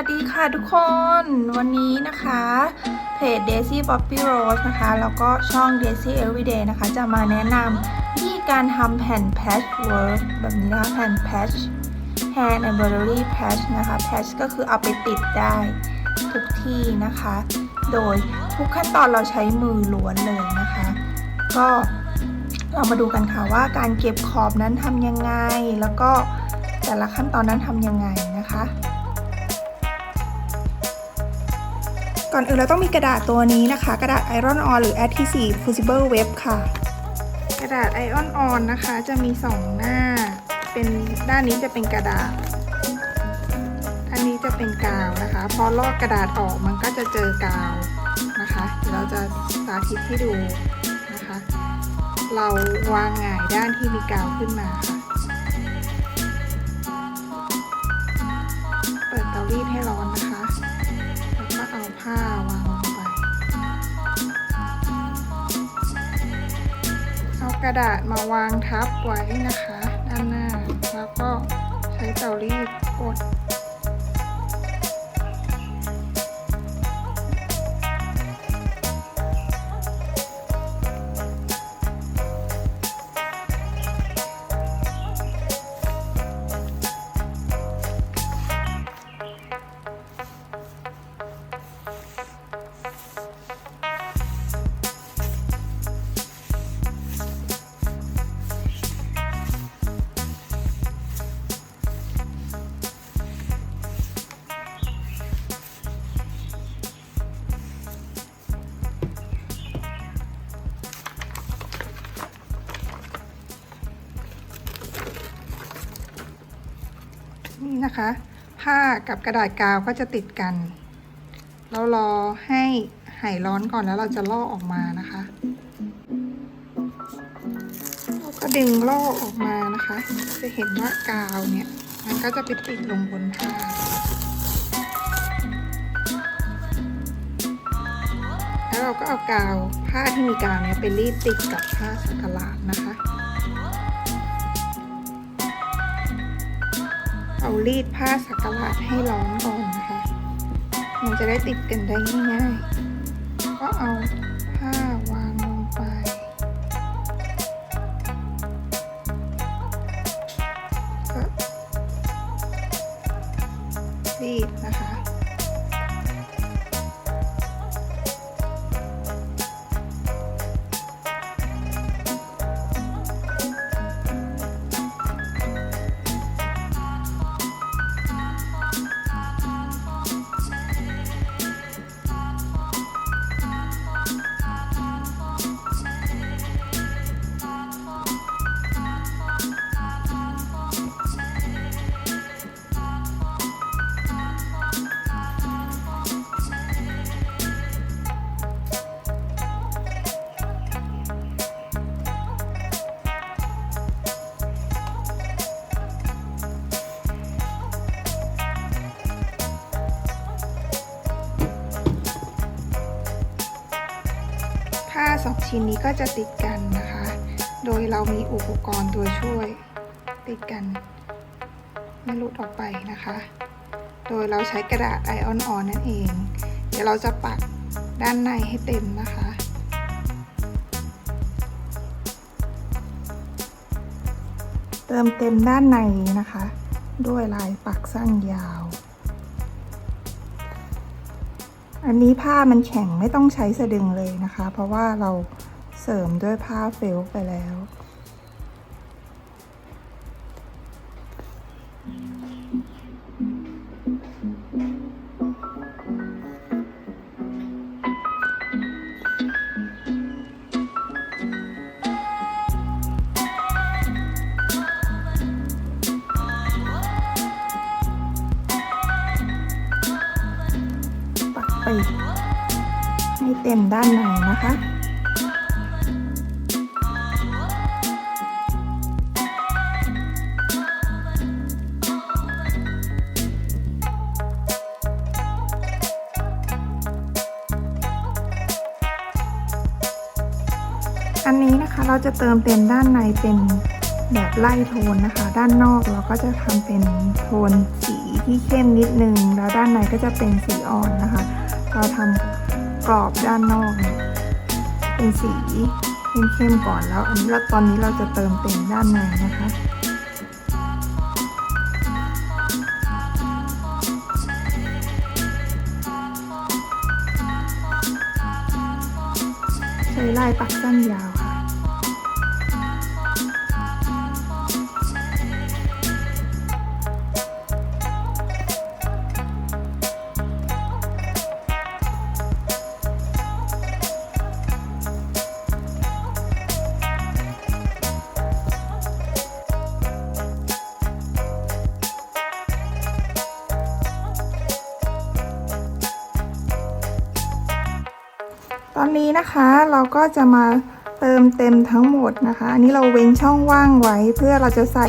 วัสดีค่ะทุกคนวันนี้นะคะเพจ Daisy Poppy Rose นะคะ แล้วก็ช่อง Daisy Everyday นะคะ จะมาแนะนำวิธีการทำแผ่น patchwork แบบนี้นะคะแผ่น patch hand embroidery patch นะคะ patch ก็คือเอาไปติดได้ทุกที่นะคะ โดยทุกขั้นตอนเราใช้มือล้วนเลยนะคะ ก็เรามาดูกันค่ะว่าการเก็บขอบนั้นทำยังไง แล้วก็แต่ละขั้นตอนนั้นทำยังไงนะคะ ก่อนอื่นเราต้องมีกระดาษตัวนี้นะคะ กระดาษ Iron On หรือ Adhesive Fusible Web ค่ะ กระดาษ Iron On นะคะ จะมี 2 หน้า เป็นด้านนี้จะเป็นกระดาษอันนี้จะเป็นกาวนะคะ พอลอกกระดาษออกมันก็จะเจอกาวนะคะเดี๋ยวเราจะสาธิตให้ดูนะคะ เราวางหงายด้านที่มีกาวขึ้นมาค่ะ ระดาษมาวางทับไว้นะคะ ด้านหน้า แล้วก็ใช้เตารีดกด นะคะ ผ้ากับกระดาษกาวก็จะติดกัน เรารอให้หายร้อนก่อนแล้วเราจะลอกออกมานะคะเราก็ดึงลอกออกมานะคะ จะเห็นว่ากาวเนี่ยมันก็จะไปติดลงบนผ้าแล้วเราก็เอากาวผ้าที่มีกาวเนี่ยไปรีดติดกับผ้าสักหลาดนะคะ เอารีดผ้าสักหลาดให้ร้อนก่อนนะคะ มันจะได้ติดกันได้ง่ายๆ ก็เอา ผ้าสองชิ้นนี้ก็จะติดกันนะคะ โดยเรามีอุปกรณ์ตัวช่วย ติดกัน ไม่หลุดออกไปนะคะ โดยเราใช้กระดาษไอออนออนนั่นเอง เดี๋ยวเราจะปักด้านในให้เต็มนะคะเติมเต็มด้านในนะคะ ด้วยลายปักสั้นยาว อันนี้ผ้ามันแข็งไม่ต้องใช้สะดึงเลยนะคะ เพราะว่าเราเสริมด้วยผ้าเฟลไปแล้ว เต็มด้านในนะคะอันนี้นะคะเราจะเติมเต็มด้านในเป็นแบบไล่โทนนะคะ ด้านนอกเราก็จะทำเป็นโทนสีที่เข้มนิดนึง แล้วด้านในก็จะเป็นสีอ่อนนะคะ เราทำ กรอบด้านนอกเนี่ยเป็นสีเข้มๆก่อนแล้ว อันนี้เราตอนนี้เราจะเติมเต็มด้านในนะคะใช้ลายปักสั้นยาว ตอนนี้นะคะเราก็จะมาเติมเต็มทั้งหมดนะคะ อันนี้เราเว้นช่องว่างไว้เพื่อเราจะใส่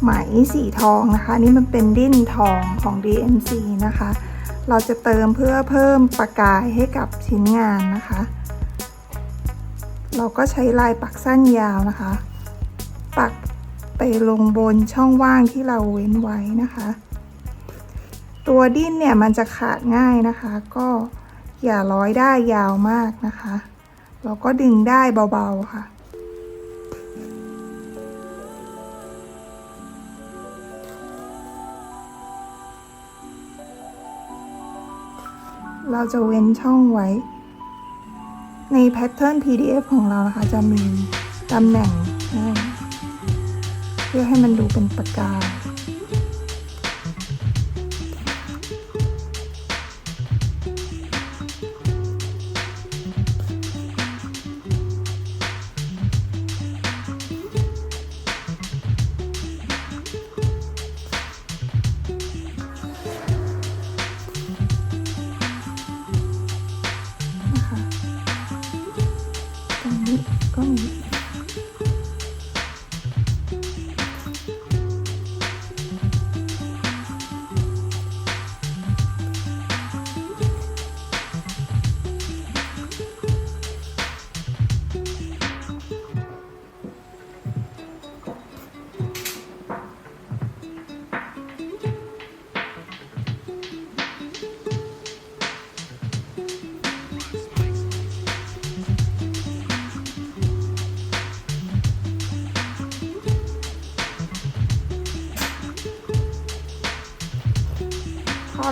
ไหมสีทองนะคะนนี้มันเป็นดิ้นทองของ DMC นะคะ เราจะเติมเพื่อเพิ่มประกายให้กับชิ้นงานนะคะ เราก็ใช้ลายปักสั้นยาวนะคะ ปักไปลงบนช่องว่างที่เราเว้นไว้นะคะ ตัวดิ้นเนี่ยมันจะขาดง่ายนะคะ ก็ อย่าร้อยได้ยาวมากนะคะ เราก็ดึงได้เบาๆค่ะ เราจะเว้นช่องไว้ ในแพทเทิร์น PDF ของเรานะคะ จะมีตำแหน่งเพื่อให้มันดูเป็นประกา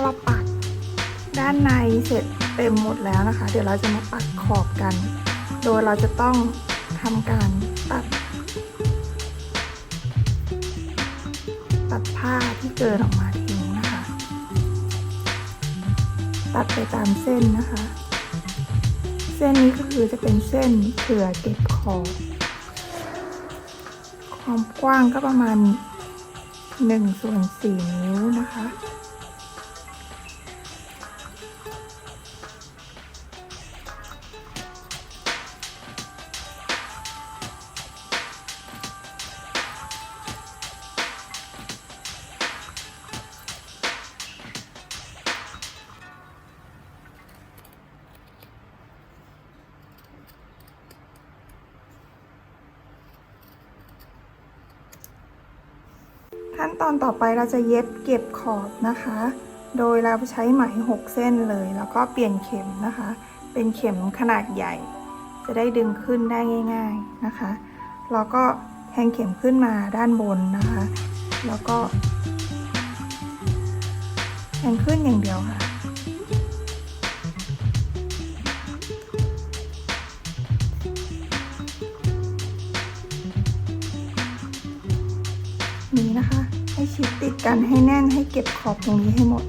เราปักด้านในเสร็จเต็มหมดแล้วนะคะ เดี๋ยวเราจะมาปักขอบกัน โดยเราจะต้องทำการตัด ตัดผ้าที่เกินออกมาทิ้งนะคะ ตัดไปตามเส้นนะคะ เส้นนี้ก็คือจะเป็นเส้นเผื่อเก็บขอบความกว้างก็ประมาณ1ส่วน4นิ้วนะคะ นตอนต่อไปเราจะเย็บเก็บขอบนะคะ โดยเราใช้ไหม 6 เส้นเลย แล้วก็เปลี่ยนเข็มนะคะ เป็นเข็มขนาดใหญ่ จะได้ดึงขึ้นได้ง่าย ๆนะคะเราก็แทงเข็มขึ้นมาด้านบนนะคะ แล้วก็แทงขึ้นอย่างเดียวค่ะนี้นะคะ ให้ชิดติดกันให้แน่นให้เก็บขอบตรงนี้ให้หมด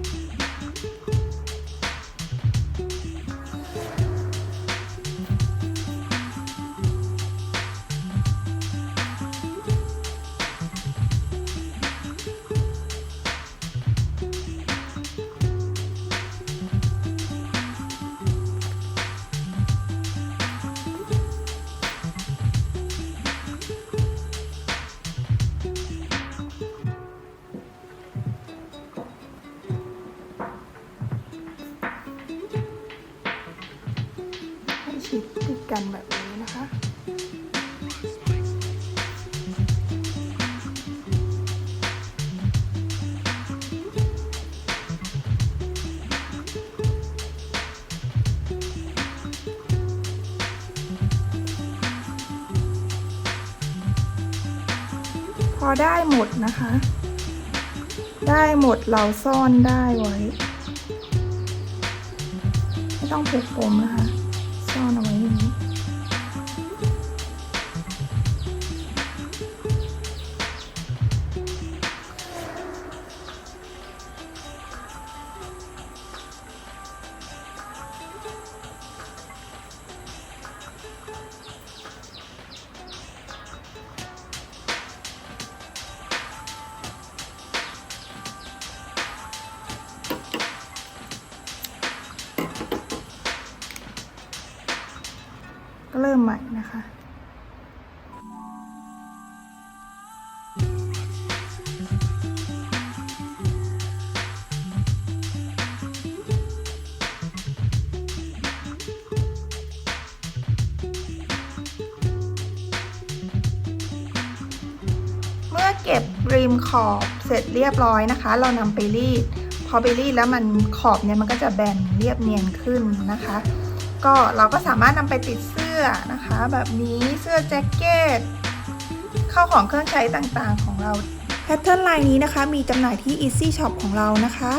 อได้หมดนะคะ ได้หมดเราซ่อนได้ไว้ ไม่ต้องผูกปมนะคะ ซ่อนเอาไว้อย่างนี้ ริมขอบเสร็จเรียบร้อยนะคะ เรานำไปรีด พอไปรีดแล้วมันขอบเนี่ยมันก็จะแบนเรียบเนียนขึ้นนะคะ ก็เราก็สามารถนำไปติดเสื้อนะคะ แบบนี้เสื้อแจ็คเก็ตเข้าของเครื่องใช้ต่างๆของเราแพทเทิร์นลายนี้นะคะ มีจำหน่ายที่ Easy Shop ของเรานะคะ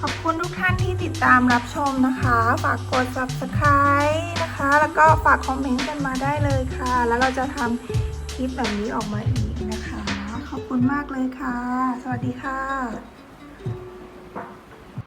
ขอบคุณทุกท่านที่ติดตามรับชมนะคะ ฝากกด subscribe นะคะ แล้วก็ฝากคอมเมนต์กันมาได้เลยค่ะ แล้วเราจะทำคลิปแบบนี้ออกมาอีก คุณมากเลยค่ะ สวัสดีค่ะ